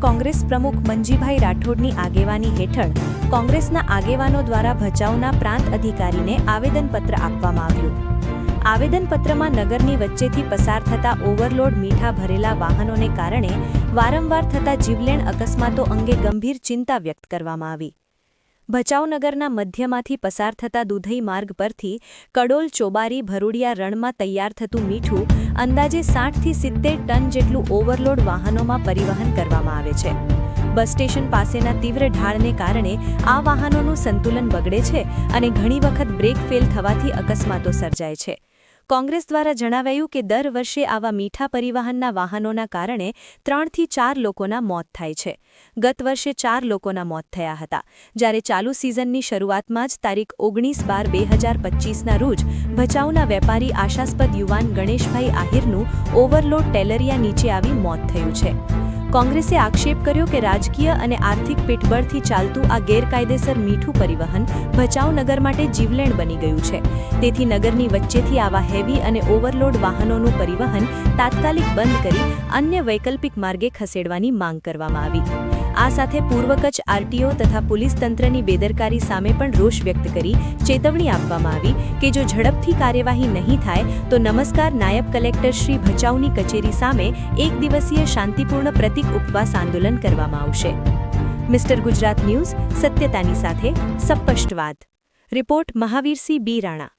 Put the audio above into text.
કોંગ્રેસ પ્રમુખ મંજીભાઈ રાઠોડની આગેવાની હેઠળ કોંગ્રેસના આગેવાનો દ્વારા ભચાઉના પ્રાંત અધિકારીને આવેદનપત્ર આપવામાં આવ્યું. આવેદનપત્રમાં નગરની વચ્ચેથી પસાર થતા ઓવરલોડ મીઠા ભરેલા વાહનોને કારણે વારંવાર થતા જીવલેણ અકસ્માતો અંગે ગંભીર ચિંતા વ્યક્ત કરવામાં આવી. ભચાઉ નગરના મધ્યમાંથી પસાર થતા દુધઈ માર્ગ પરથી કડોલ ચોબારી ભરૂડિયા રણમાં તૈયાર થતું મીઠું અંદાજે સાઠથી સિત્તેર ટન જેટલું ઓવરલોડ વાહનોમાં પરિવહન કરવામાં આવે છે. બસ સ્ટેશન પાસેના તીવ્ર ઢાળને કારણે આ વાહનોનું સંતુલન બગડે છે અને ઘણી વખત બ્રેક ફેલ થવાથી અકસ્માતો સર્જાય છે. કોંગ્રેસ દ્વારા જણાવાયું કે દર વર્ષે આવા મીઠા પરિવહનના વાહનોના કારણે ત્રણથી ચાર લોકોના મોત થાય છે. ગત વર્ષે ચાર લોકોના મોત થયા હતા. જ્યારે ચાલુ સિઝનની શરૂઆતમાં જ તારીખ ઓગણીસ બાર બે હજાર પચીસના રોજ ભચાઉના વેપારી આશાસ્પદ યુવાન ગણેશભાઈ આહિરનું ઓવરલોડ ટેલરિયા નીચે આવી મોત થયું છે. કોંગ્રેસે આક્ષેપ કર્યો કે રાજકીય અને આર્થિક પીઠબળથી ચાલતું આ ગેરકાયદેસર મીઠું પરિવહન ભચાઉ નગર માટે જીવલેણ બની ગયું છે. તેથી નગરની વચ્ચેથી આવા હેવી અને ઓવરલોડ વાહનોનું પરિવહન તાત્કાલિક બંધ કરી અન્ય વૈકલ્પિક માર્ગે ખસેડવાની માંગ કરવામાં આવી. આ સાથે પૂર્વ કચ્છ આરટીઓ તથા પોલીસ તંત્રની બેદરકારી સામે પણ રોષ વ્યક્ત કરી ચેતવણી આપવામાં આવી કે જો ઝડપથી કાર્યવાહી નહીં થાય, તો નમસ્કાર નાયબ કલેક્ટર શ્રી ભચાઉની કચેરી સામે એક દિવસીય શાંતિપૂર્ણ પ્રતિક ઉપવાસ આંદોલન કરવામાં આવશે. મિસ્ટર ગુજરાત ન્યૂઝ, સત્યતાની સાથે સપષ્ટવાદ રિપોર્ટ મહાવીરસિંહ બી રાણા.